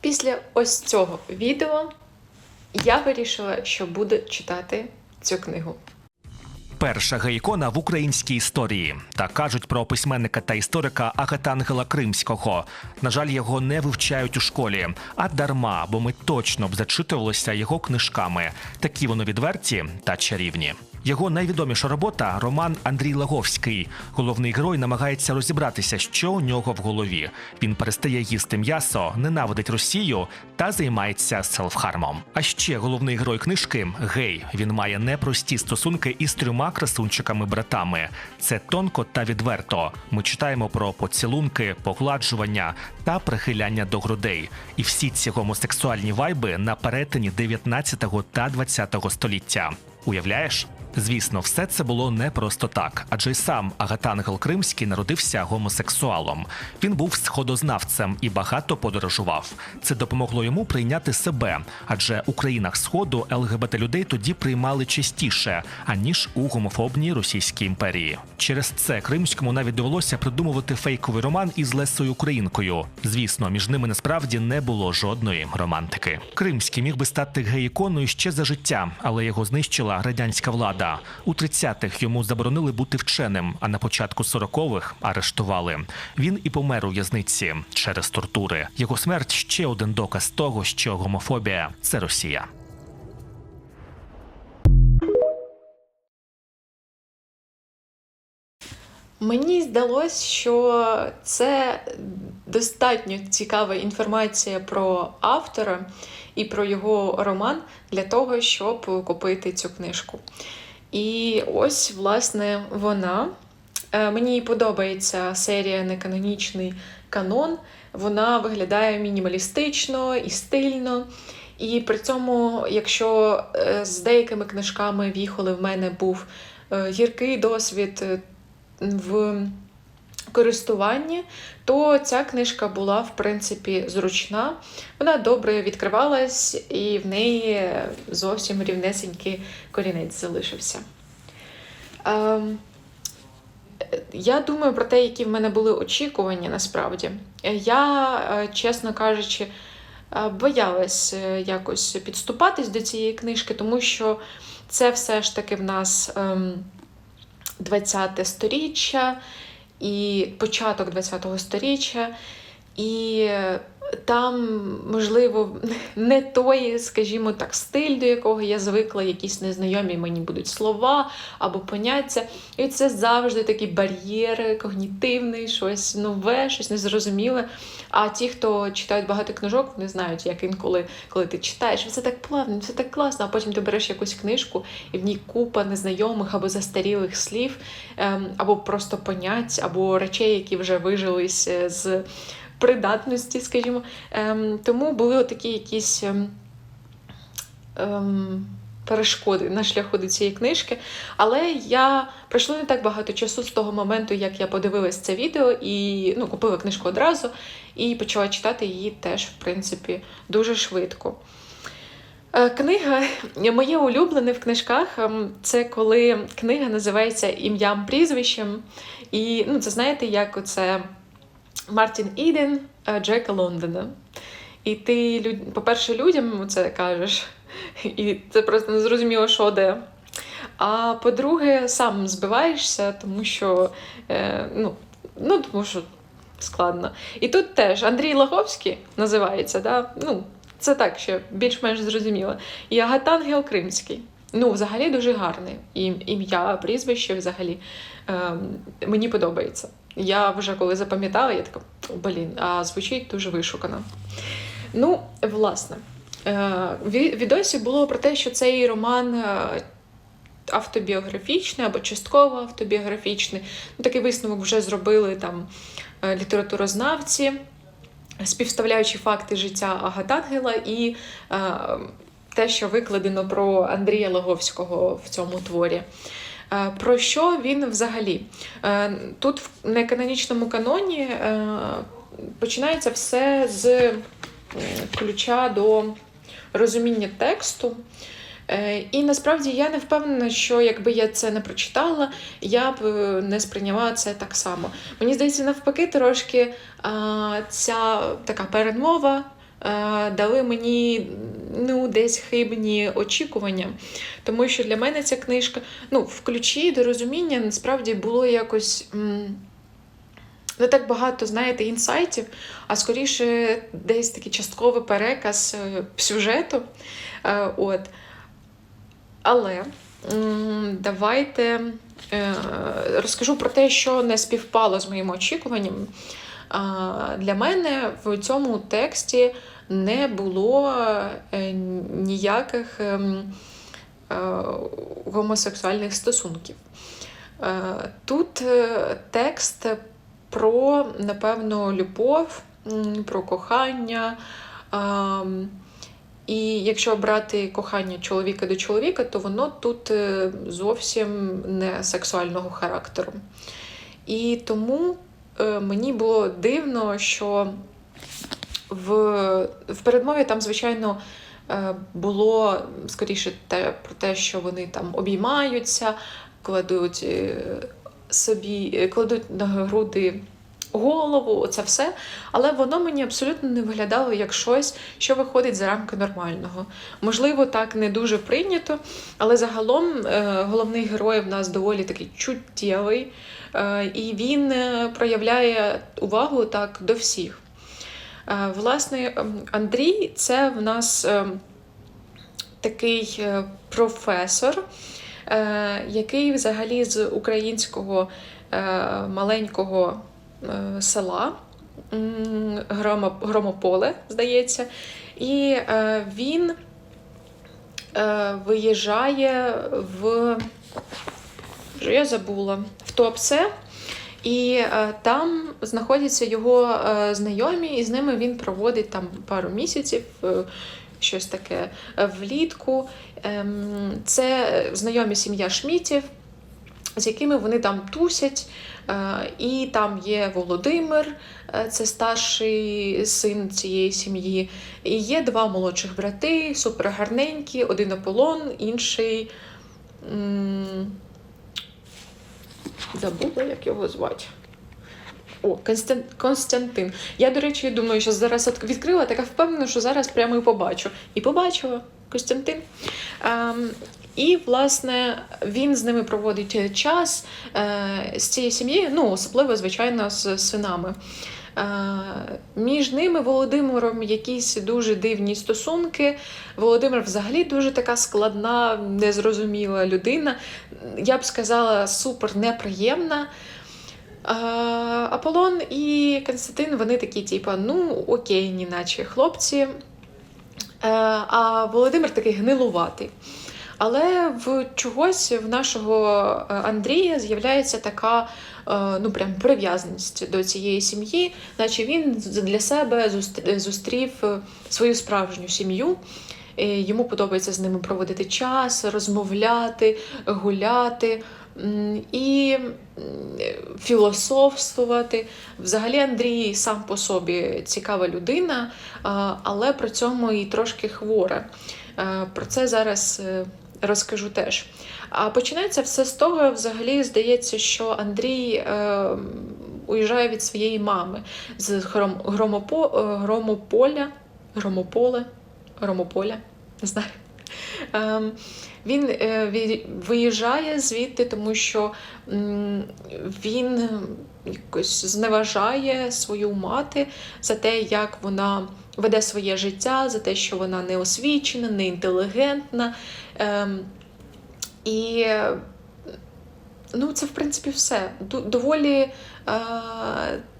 Після ось цього відео я вирішила, що буду читати цю книгу. Перша гей-ікона в українській історії. Так кажуть про письменника та історика Агатангела Кримського. На жаль, його не вивчають у школі, а дарма, бо ми точно б зачитувалися його книжками. Такі вони відверті та чарівні. Його найвідоміша робота роман Андрій Лаговський. Головний герой намагається розібратися, що у нього в голові. Він перестає їсти м'ясо, ненавидить Росію та займається селфхармом. А ще головний герой книжки гей. Він має непрості стосунки із трьома красунчиками-братами. Це тонко та відверто. Ми читаємо про поцілунки, погладжування та прихиляння до грудей. І всі ці гомосексуальні вайби на перетині 19 та 20 століття. Уявляєш? Звісно, все це було не просто так, адже й сам Агатангел Кримський народився гомосексуалом. Він був сходознавцем і багато подорожував. Це допомогло йому прийняти себе, адже у країнах сходу ЛГБТ людей тоді приймали частіше аніж у гомофобній Російській імперії. Через це кримському навіть довелося придумувати фейковий роман із Лесою Українкою. Звісно, між ними насправді не було жодної романтики. Кримський міг би стати гей-іконою ще за життя, але його знищила радянська влада. У 30-х йому заборонили бути вченим, а на початку 40-х арештували. Він і помер у в'язниці через тортури. Його смерть ще один доказ того, що гомофобія це Росія. Мені здалось, що це достатньо цікава інформація про автора і про його роман для того, щоб купити цю книжку. І ось, власне, вона. Е, Мені подобається серія Неканонічний канон. Вона виглядає мінімалістично і стильно. І при цьому, якщо е, з деякими книжками віхоли в мене був е, гіркий досвід е, користуванні, то ця книжка була, в принципі, зручна. Вона добре відкривалась, і в неї зовсім рівнесенький корінець залишився. Ем, я думаю про те, які в мене були очікування насправді. Я, е, чесно кажучи, е, боялась е, якось підступатись до цієї книжки, тому що це все ж таки в нас ем, 20 сторіччя і початок 20-го сторіччя, і там, можливо, не той, скажімо так, стиль, до якого я звикла, якісь незнайомі мені будуть слова або поняття. І це завжди такий бар'єр когнітивний, щось нове, щось незрозуміле. А ті, хто читають багато книжок, вони знають, як інколи, коли ти читаєш, це так плавно, це так класно, а потім ти береш якусь книжку, і в ній купа незнайомих або застарілих слів, ем, або просто понять, або речей, які вже вижились е, з придатності, скажімо. Ем, тому були такі якісь ем, ем, перешкоди на шляху до цієї книжки. Але я пройшло не так багато часу з того моменту, як я подивилась це відео і ну, купила книжку одразу і почала читати її теж, в принципі, дуже швидко. Е, Книга моє улюблене в книжках ем, це коли книга називається ім'ям прізвищем. І ну, це знаєте, як оце Мартін Іден е, Джека Лондона. І ти, по-перше, людям це кажеш, і це просто не зрозуміло, що де. А по-друге, сам збиваєшся, тому що, е, ну, ну, тому що складно. І тут теж Андрій Лаговський називається, да? ну, це так, ще більш-менш зрозуміло. І Агатангел Кримський. Ну, взагалі дуже гарне. І ім'я, прізвище взагалі е, мені подобається. Я вже коли запам'ятала, я така, блін, а звучить дуже вишукано. Ну, власне, е, в відосі було про те, що цей роман е, автобіографічний або частково автобіографічний. Ну, такий висновок вже зробили там е, літературознавці, співставляючи факти життя Агатангела і те, що викладено про Андрія Лаговського в цьому творі. Е, Про що він взагалі? Е, Тут в неканонічному каноні е, починається все з ключа до розуміння тексту. І насправді я не впевнена, що якби я це не прочитала, я б не сприйняла це так само. Мені здається, навпаки, трошки ця така передмова е, дали мені ну, десь хибні очікування. Тому що для мене ця книжка, ну, в ключі до розуміння насправді було якось. Не так багато, знаєте, інсайтів, а скоріше десь такий частковий переказ е, сюжету. Е, От. Але давайте е, розкажу про те, що не співпало з моїм очікуванням. Для мене в цьому тексті не було е, ніяких ем, е, гомосексуальних стосунків. Е, Тут текст про, напевно, любов, про кохання. І якщо брати кохання чоловіка до чоловіка, то воно тут зовсім не сексуального характеру. І тому мені було дивно, що в, в передмові там, звичайно, е, було скоріше те, про те, що вони там обіймаються, кладуть е, собі, е, кладуть на груди голову, оце все. Але воно мені абсолютно не виглядало як щось, що виходить за рамки нормального. Можливо, так не дуже прийнято, але загалом е, головний герой в нас доволі такий чуттєвий, е, і він е, проявляє увагу так до всіх. Власне, ем, Андрій це в нас ем, такий професор, який взагалі з українського маленького села Громополе, здається, і е, він е, виїжджає в. Вже я забула, в Туапсе. І е, там знаходяться його е, знайомі, і з ними він проводить там пару місяців, е, щось таке е, влітку. Ем, це знайомі сім'я Шмітів, з якими вони там тусять. Е, і там є Володимир, е, це старший син цієї сім'ї. І є два молодших брати, супергарненькі, один Аполлон, інший. Забула, як його звати. О, Констан- Константин. Я, до речі, думаю, що зараз відкрила, така впевнена, що зараз прямо і побачу. І побачила Костянтин. І, власне, він з ними проводить час е, з цією сім'єю, ну, особливо, звичайно, з синами. Е, між ними Володимиром якісь дуже дивні стосунки. Володимир взагалі дуже така складна, незрозуміла людина. Я б сказала, супер неприємна. Аполлон і Константин, вони такі, типу, ну окей, неначе хлопці. Е, А Володимир такий гнилуватий. Але в чогось в нашого е, Андрія з'являється така е, ну прям прив'язаність до цієї сім'ї, наче він для себе зустр- зустрів е, свою справжню сім'ю. Йому подобається з ними проводити час, розмовляти, гуляти і філософствувати. Взагалі, Андрій сам по собі цікава людина, але при цьому і трошки хвора. Про це зараз розкажу теж. А починається все з того, взагалі здається, що Андрій е, уїжджає від своєї мами з гром, громопо, е, громополя, громополе, громополя, не знаю. Ем, він е, виїжджає звідти, тому що він якось зневажає свою мати за те, як вона веде своє життя, за те, що вона не освічена, не інтелігентна. Ем, і е, ну, це, в принципі, все. Доволі е,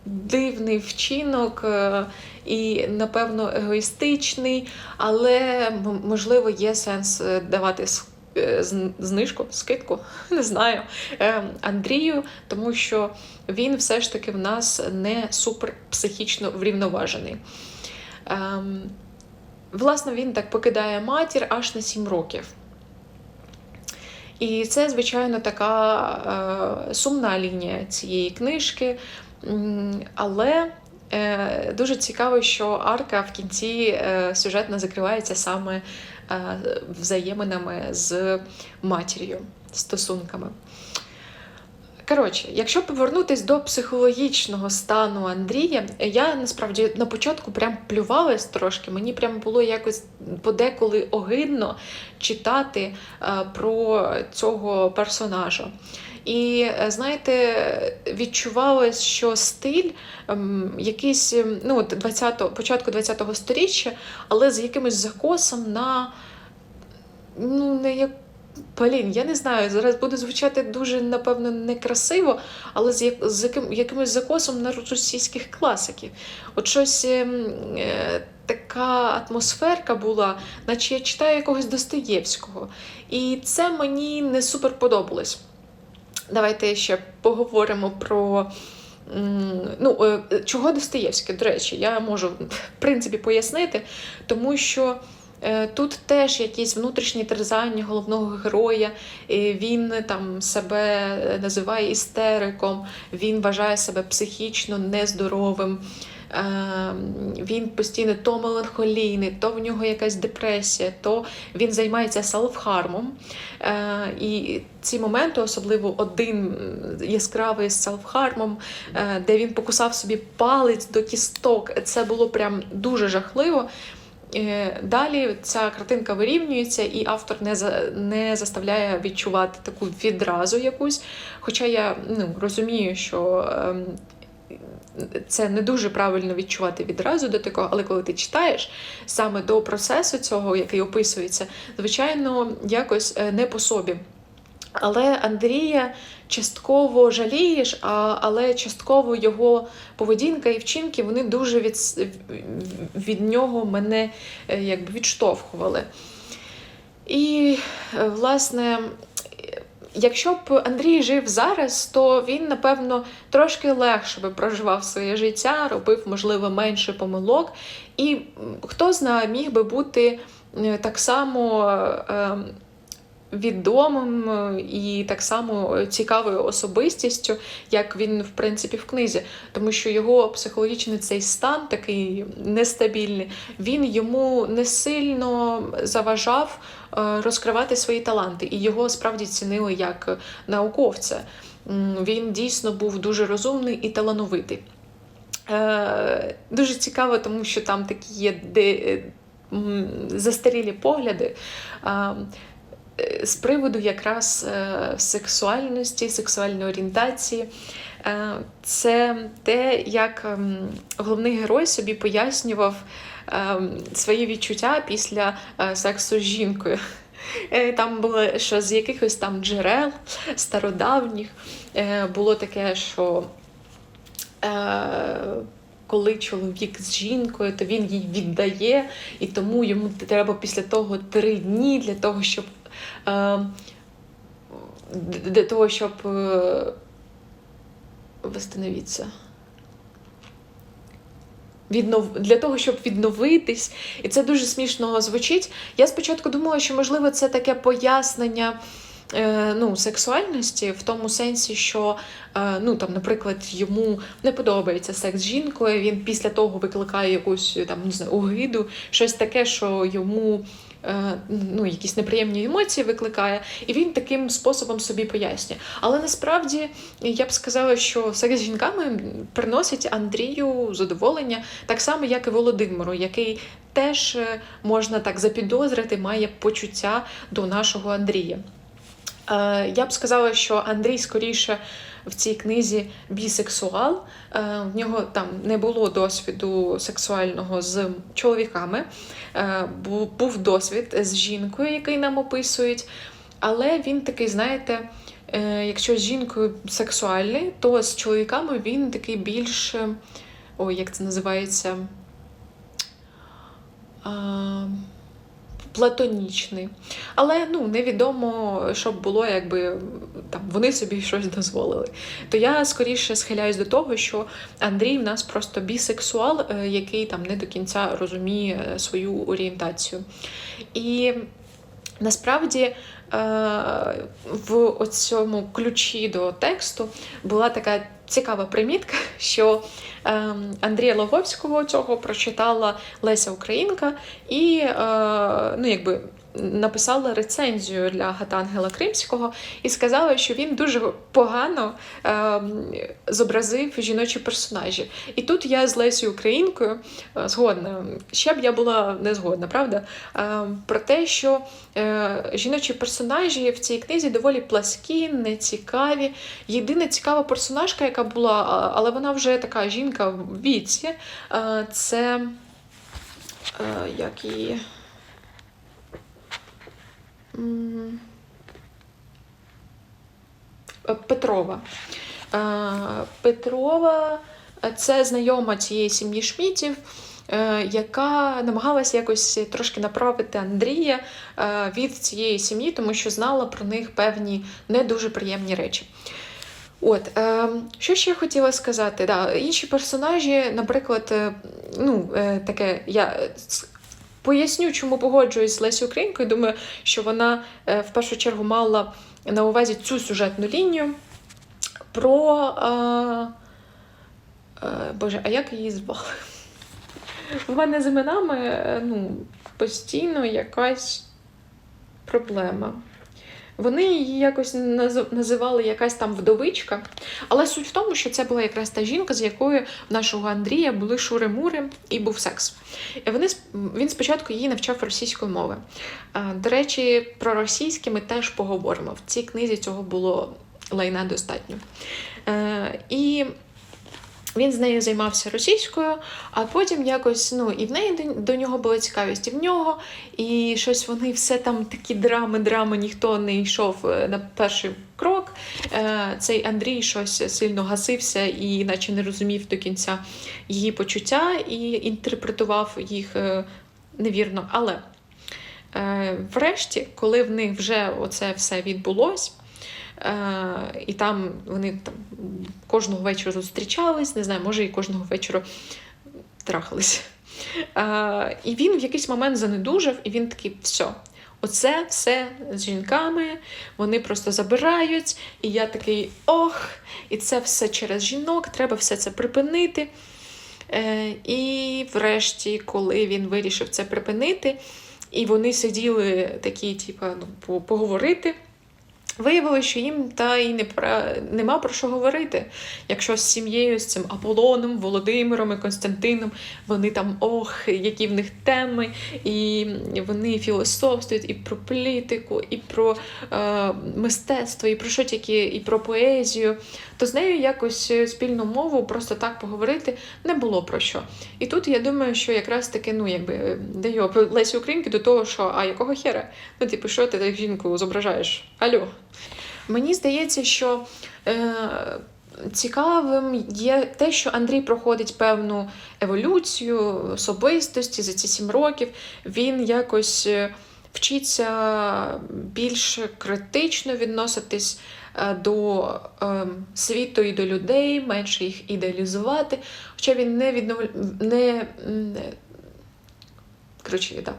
дивний вчинок е, і, напевно, егоїстичний, але можливо є сенс е, давати е, зн- знижку, скидку, не знаю, е, Андрію, тому що він все ж таки в нас не супер психічно врівноважений. Ем, власне, він так покидає матір аж на 7 років. І це, звичайно, така е, сумна лінія цієї книжки. Але е, дуже цікаво, що арка в кінці е, сюжетно закривається саме взаєминами з матір'ю, стосунками. Коротше, якщо повернутись до психологічного стану Андрія, я насправді на початку прям плювалась трошки. Мені прям було якось подеколи огидно читати е, про цього персонажа. І е, знаєте, відчувалось, що стиль ем, якийсь ем, ну, 20 початку 20-го сторіччя, але з якимось закосом на ну, не як. Блін, я не знаю, зараз буде звучати дуже, напевно, некрасиво, але з, як, з яким, якимось закосом на російських класиків. От щось ем, е, така атмосферка була, наче я читаю якогось Достоєвського. І це мені не супер подобалось. Давайте ще поговоримо про. Ну, е, чого Достоєвське, до речі, я можу в принципі пояснити, тому що е, тут теж якісь внутрішні терзання головного героя. Він там себе називає істериком, він вважає себе психічно нездоровим. Е, Він постійно то меланхолійний, то в нього якась депресія, то він займається селфхармом. Е, І ці моменти, особливо один яскравий з селфхармом, е, де він покусав собі палець до кісток, це було прям дуже жахливо. Е, Далі ця картинка вирівнюється, і автор не не заставляє відчувати таку відразу якусь. Хоча я ну, розумію, що ем, це не дуже правильно відчувати відразу до такого, але коли ти читаєш саме до процесу цього, який описується, звичайно, якось е, не по собі. Але Андрія частково жалієш, а, але частково його поведінка і вчинки вони дуже від, від нього мене е, якби відштовхували. І, е, власне, якщо б Андрій жив зараз, то він, напевно, трошки легше би проживав своє життя, робив, можливо, менше помилок. І хто знає, міг би бути е, так само. е, відомим е, і так само цікавою особистістю, як він, в принципі, в книзі, тому що його психологічний цей стан такий нестабільний, він йому не сильно заважав е, розкривати свої таланти, і його справді цінили як науковця. Він дійсно був дуже розумний і талановитий. Е, Дуже цікаво, тому що там такі є застарілі погляди. Е, з приводу якраз е, сексуальності, сексуальної орієнтації. Е, Це те, як ем, головний герой собі пояснював ем, свої відчуття після сексу з жінкою. Там було, що з якихось там джерел стародавніх було таке, що коли чоловік з жінкою, то він їй віддає, і тому йому треба після того три дні для того, щоб для того, щоб е. Віднов... Для того, щоб відновитись, і це дуже смішно звучить. Я спочатку думала, що можливо це таке пояснення е, ну, сексуальності, в тому сенсі, що, е, ну, там, наприклад, йому не подобається секс з жінкою, він після того викликає якусь там, не знаю, огиду, щось таке, що йому е, ну, якісь неприємні емоції викликає, і він таким способом собі пояснює. Але насправді я б сказала, що секс з жінками приносить Андрію задоволення, так само, як і Володимиру, який теж е, можна так запідозрити, має почуття до нашого Андрія. Е, Я б сказала, що Андрій скоріше в цій книзі бісексуал. Е, В нього там не було досвіду сексуального з чоловіками. Е, Був досвід з жінкою, який нам описують. Але він такий, знаєте, е, якщо з жінкою сексуальний, то з чоловіками він такий більш. Ой, як це називається? Платонічний. Але ну, невідомо, що б було, якби там вони собі щось дозволили. То я скоріше схиляюсь до того, що Андрій в нас просто бісексуал, е, який там не до кінця розуміє свою орієнтацію. І насправді в цьому ключі до тексту була така цікава примітка, що е, Андрія Логовського цього прочитала Леся Українка і е, ну, якби. Написала рецензію для Гатангела Кримського і сказала, що він дуже погано е, зобразив жіночі персонажі. І тут я з Лесею Українкою е, згодна. Ще б я була не згодна, правда? Е, про те, що е, жіночі персонажі в цій книзі доволі пласкі, нецікаві. Єдина цікава персонажка, яка була, але вона вже така жінка в віці, е, це е, як її. Е, Петрова. Е, Петрова е, це знайома цієї сім'ї Шмітів, яка намагалася якось трошки направити Андрія від цієї сім'ї, тому що знала про них певні не дуже приємні речі. От, що ще я хотіла сказати? Да, інші персонажі, наприклад, ну, таке, я поясню, чому погоджуюсь з Лесю Українкою. Думаю, що вона е, в першу чергу мала на увазі цю сюжетну лінію про. Е, е, Боже, а як її звали? В мене з іменами е, ну, постійно якась проблема. Вони її якось наз- називали якась там вдовичка. Але суть в тому, що це була якраз та жінка, з якою в нашого Андрія були шури-мури і був секс. І вони, він спочатку її навчав російської мови. До речі, про російське ми теж поговоримо. В цій книзі цього було лайна достатньо. Е, І він з нею займався російською, а потім якось ну і в неї до, до нього була цікавість, і в нього, і щось вони все там такі драми, драми, ніхто не йшов е, на перший крок. Е, Цей Андрій щось сильно гасився і наче не розумів до кінця її почуття і інтерпретував їх е, невірно. Але е, врешті, коли в них вже оце все відбулось. Е, і там вони там кожного вечора зустрічались, не знаю, може і кожного вечора трахались. Е, і він в якийсь момент занедужав, і він такий: все, оце все з жінками, вони просто забирають. І я такий ох, і це все через жінок, треба все це припинити. Е, і врешті, коли він вирішив це припинити, і вони сиділи такі, типу, ну, поговорити. Виявилося, що їм та й не про, нема про що говорити. Якщо з сім'єю, з цим Аполлоном, Володимиром і Константином, вони там ох, які в них теми, і вони філософствують і про політику, і про е, мистецтво, і про що тільки, і про поезію, то з нею якось е, спільну мову просто так поговорити не було про що. І тут я думаю, що якраз таки, ну якби де його Лесі Українки до того, що а якого хера? Ну, типу, що ти так жінку зображаєш? Алло. Мені здається, що е, цікавим є те, що Андрій проходить певну еволюцію особистості за ці сім років. Він якось е, вчиться більш критично відноситись е, до е, світу і до людей, менше їх ідеалізувати. Хоча він не віднов... не, коротше, да,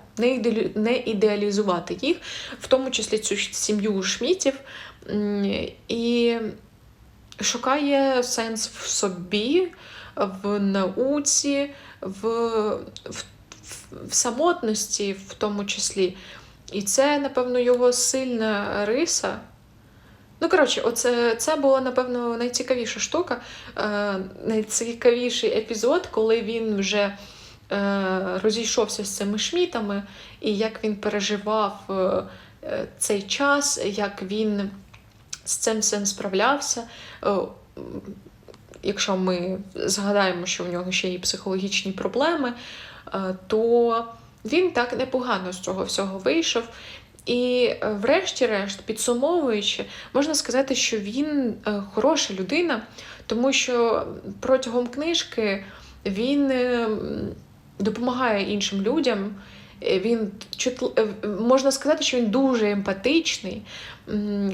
не ідеалізувати їх, в тому числі цю сім'ю Шмітів, і шукає сенс в собі, в науці, в, в, в самотності, в тому числі. І це, напевно, його сильна риса. Ну, коротше, оце, це була, напевно, найцікавіша штука, е, найцікавіший епізод, коли він вже е, розійшовся з цими шмітами, і як він переживав е, е, цей час, як він з цим всім справлявся. Е, Якщо ми згадаємо, що в нього ще є психологічні проблеми, е, то він так непогано з цього всього вийшов. І, е, врешті-решт, підсумовуючи, можна сказати, що він е, хороша людина, тому що протягом книжки він е, допомагає іншим людям Він чутл... е, можна сказати, що він дуже емпатичний,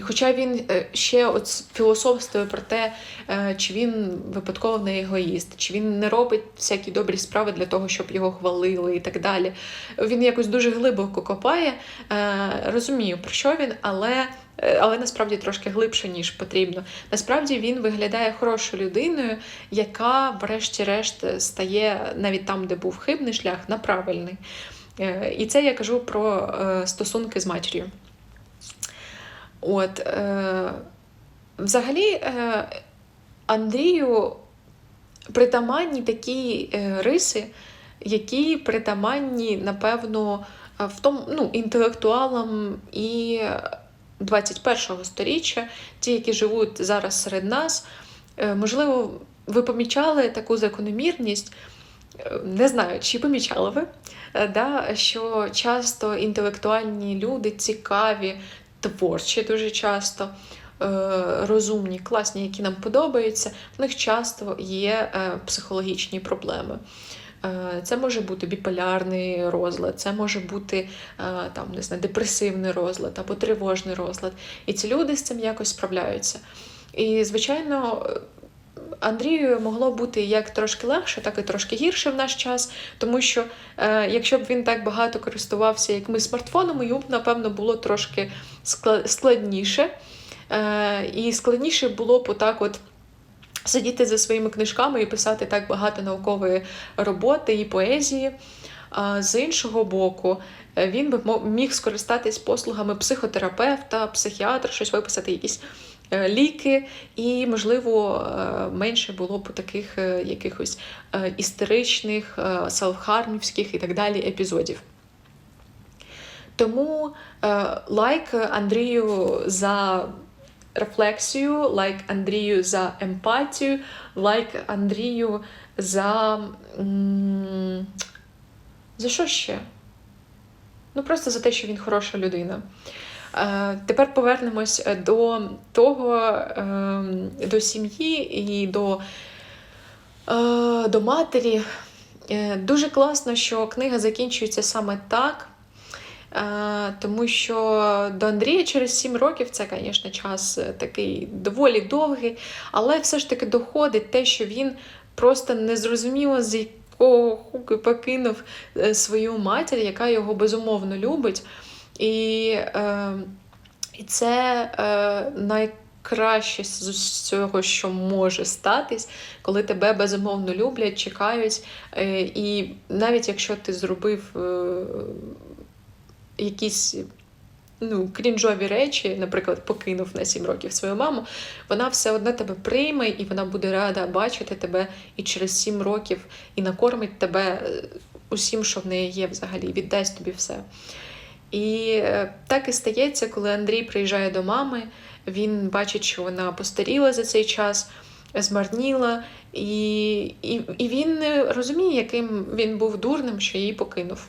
хоча він е, ще от філософствує про те, е, чи він випадково не егоїст, чи він не робить всякі добрі справи для того, щоб його хвалили і так далі. Він якось дуже глибоко копає. Е, Розумію, про що він, але. е, Але насправді трошки глибше, ніж потрібно. Насправді він виглядає хорошою людиною, яка, врешті-решт, стає навіть там, де був хибний шлях, на правильний. Е, І це я кажу про е, стосунки з матір'ю. От, е, взагалі, Андрію притаманні такі риси, які притаманні, напевно, в тому, ну, інтелектуалам і 21-го сторіччя, ті, які живуть зараз серед нас. Можливо, ви помічали таку закономірність, не знаю, чи помічали ви, е, да, що часто інтелектуальні люди цікаві, творчі дуже часто, е, розумні, класні, які нам подобаються, в них часто є е, психологічні проблеми. Це може бути біполярний розлад, це може бути там, не знаю, депресивний розлад або тривожний розлад. І ці люди з цим якось справляються. І, звичайно, Андрію могло бути як трошки легше, так і трошки гірше в наш час, тому що е, якщо б він так багато користувався, як ми смартфоном, йому б, напевно, було трошки складніше. Е, і складніше було б отак от. Сидіти за своїми книжками і писати так багато наукової роботи і поезії. З іншого боку, е, він би міг скористатись послугами психотерапевта, психіатра, щось виписати, якісь ліки, і, можливо, е, менше було б таких е, якихось е, істеричних, е, селфхармівських і так далі епізодів. Тому е, лайк Андрію за рефлексію, лайк Андрію за емпатію, лайк Андрію за. За що ще? Ну, просто за те, що він хороша людина. Е, Тепер повернемось е, до того, е, до сім'ї і до, до матері. Дуже класно, що книга закінчується саме так. Тому що до Андрія через 7 років це, звісно, час такий доволі довгий, але все ж таки доходить те, що він просто незрозуміло з якого хуки покинув свою матір, яка його безумовно любить. І, е, і це е, найкраще з усього, що може статись, коли тебе безумовно люблять, чекають. Е, і навіть якщо ти зробив. Е, якісь ну, крінжові речі, наприклад, покинув на 7 років свою маму, вона все одно тебе прийме і вона буде рада бачити тебе і через 7 років і накормить тебе е, усім, що в неї є взагалі, віддасть тобі все. І е, так і стається, коли Андрій приїжджає до мами, він бачить, що вона постаріла за цей час, змарніла, і, і, і він розуміє, яким він був дурним, що її покинув.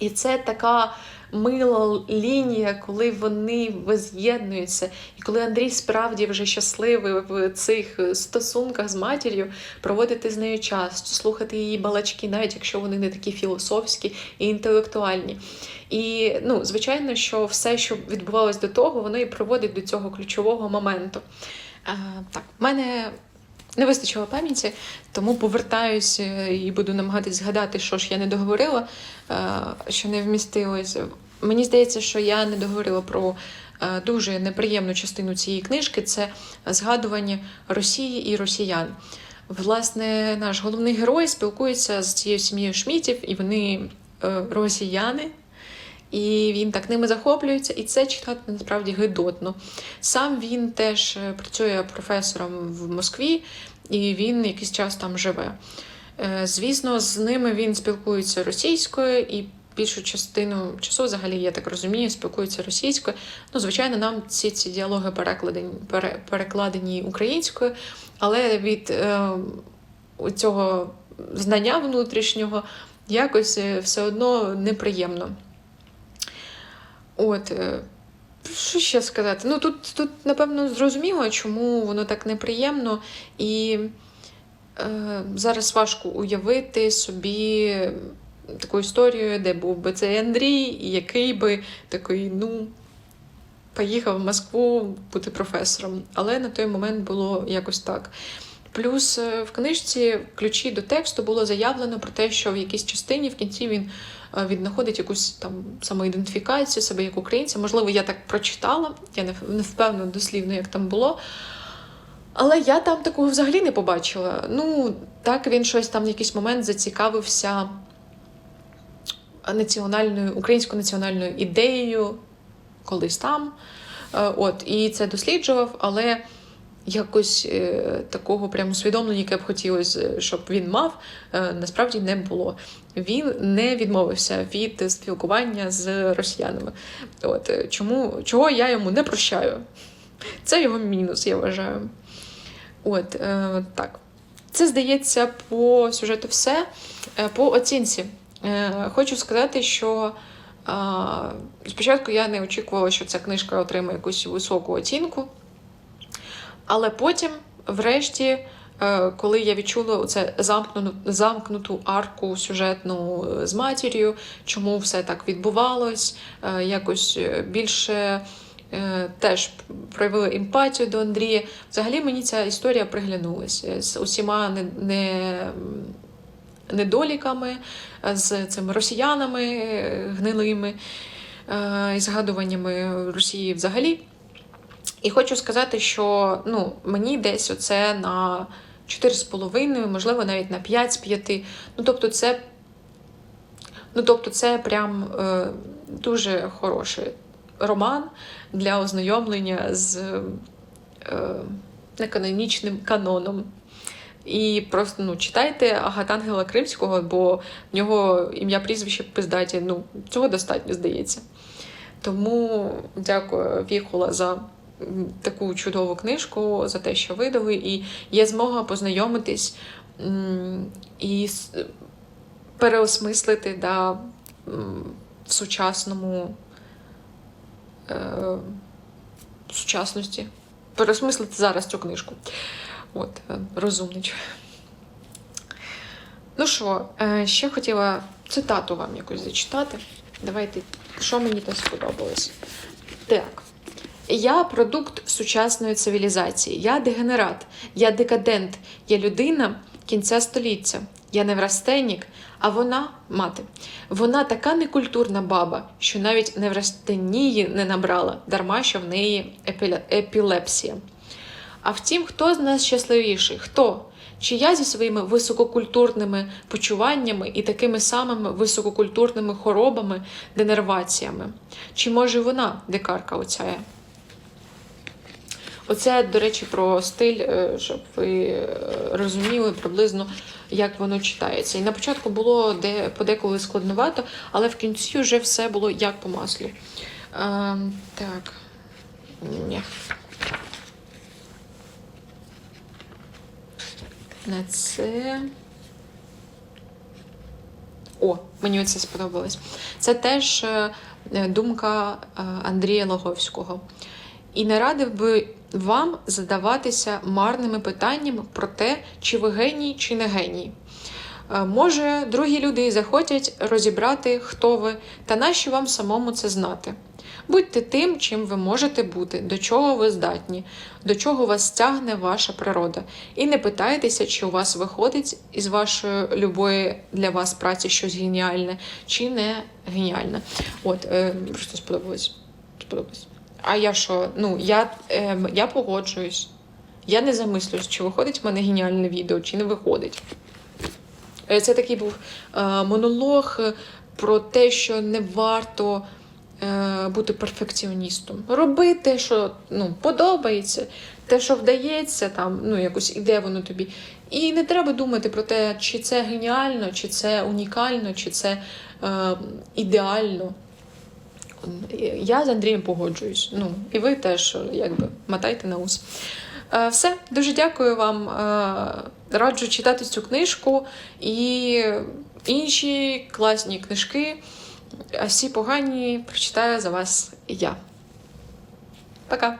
І це така мила лінія, коли вони воз'єднуються, і коли Андрій справді вже щасливий в цих стосунках з матір'ю, проводити з нею час, слухати її балачки, навіть якщо вони не такі філософські і інтелектуальні. І ну, звичайно, що все, що відбувалось до того, воно і приводить до цього ключового моменту. А, так, в мене не вистачило пам'яті, тому повертаюсь е, і буду намагатись згадати, що ж я не договорила, е, що не вмістилось. Мені здається, що я не договорила про е, дуже неприємну частину цієї книжки це згадування Росії і росіян. Власне, наш головний герой спілкується з цією сім'єю Шмітів, і вони е, росіяни. І він так ними захоплюється, і це читати насправді гидотно. Сам він теж е, працює професором в Москві, і він якийсь час там живе. Звісно, з ними він спілкується російською, і більшу частину часу, взагалі, я так розумію, спілкується російською. Ну, звичайно, нам ці ці діалоги перекладені, пере, перекладені українською, але від е, цього знання внутрішнього якось е, все одно неприємно. От, е, що ще сказати? Ну тут, тут, напевно, зрозуміло, чому воно так неприємно, і е, зараз важко уявити собі таку історію, де був би цей Андрій, який би такий, ну, поїхав в Москву бути професором. Але на той момент було якось так. Плюс е, в книжці ключі до тексту було заявлено про те, що в якійсь частині в кінці він е, віднаходить якусь там самоідентифікацію себе як українця. Можливо, я так прочитала, я не впевнена дослівно, як там було. Але я там такого взагалі не побачила. Ну, так він щось там в якийсь момент зацікавився національною, українською національною ідеєю колись там. Е, От, і це досліджував, але якось е, такого прям усвідомлення, яке б хотілося, щоб він мав, е, насправді не було. Він не відмовився від спілкування з росіянами. От, е, чому, чого я йому не прощаю? Це його мінус, я вважаю. От, е, так. Це здається по сюжету все. Е, По оцінці. Е, хочу сказати, що спочатку я не очікувала, що ця книжка отримає якусь високу оцінку. Але потім, врешті, е, коли я відчула оце замкнену, замкнуту арку сюжетну е, з матір'ю, чому все так відбувалось, якось більше теж проявила емпатію до Андрія. Взагалі мені ця історія приглянулася з усіма не, не, недоліками, е, з цими росіянами е, гнилими е, і згадуваннями Росії взагалі. І хочу сказати, що ну, мені десь оце на 4,5, можливо, навіть на 5 з 5. Ну, тобто, це, ну, тобто, це прям е, дуже хороший роман для ознайомлення з е, неканонічним каноном. І просто ну, читайте Агатангела Кримського, бо в нього ім'я прізвище пиздаті. Ну, цього достатньо здається. Тому дякую Віхула за таку чудову книжку, за те, що видали, і є змога познайомитись і переосмислити да, в сучасному е, сучасності. Переосмислити зараз цю книжку. От, е. Ну що, е, ще хотіла цитату вам якусь зачитати. Давайте, що мені там сподобалось. Так. Я продукт сучасної цивілізації. Я дегенерат, я декадент, я людина кінця століття. Я не врастенік, а вона мати. Вона така некультурна баба, що навіть неврастенії не набрала, дарма що в неї епілепсія. А втім, хто з нас щасливіший? Хто? Чи я зі своїми висококультурними почуваннями і такими самими висококультурними хоробами, денерваціями? Чи може вона, дикарка оця? Оце, до речі, про стиль, е, щоб ви е, розуміли приблизно, як воно читається. І на початку було де, подеколи складновато, але в кінці вже все було як по маслу. Ем, так. Ні. На це. О, мені оце сподобалось. Це теж е, думка е, Андрія Логовського. І не радив би вам задаватися марними питаннями про те, чи ви геній, чи не геній. Е, Може, другі люди захотять розібрати, хто ви, та нащо вам самому це знати. Будьте тим, чим ви можете бути, до чого ви здатні, до чого вас тягне ваша природа. І не питайтеся, чи у вас виходить із вашої любої для вас праці щось геніальне, чи не геніальне. От, е, просто сподобалось. сподобалось. А я що? Ну, я, е, я погоджуюсь. Я не замислююсь, чи виходить в мене геніальне відео, чи не виходить. Е, Це такий був е, монолог про те, що не варто бути перфекціоністом. Роби те, що ну, подобається, те, що вдається, там, ну, якось іде воно тобі. І не треба думати про те, чи це геніально, чи це унікально, чи це е, ідеально. Я з Андрієм погоджуюсь. Ну, і ви теж якби мотайте на ус. Е, Все, дуже дякую вам. Е, Раджу читати цю книжку і інші класні книжки. А всі погані прочитаю за вас я. Пока!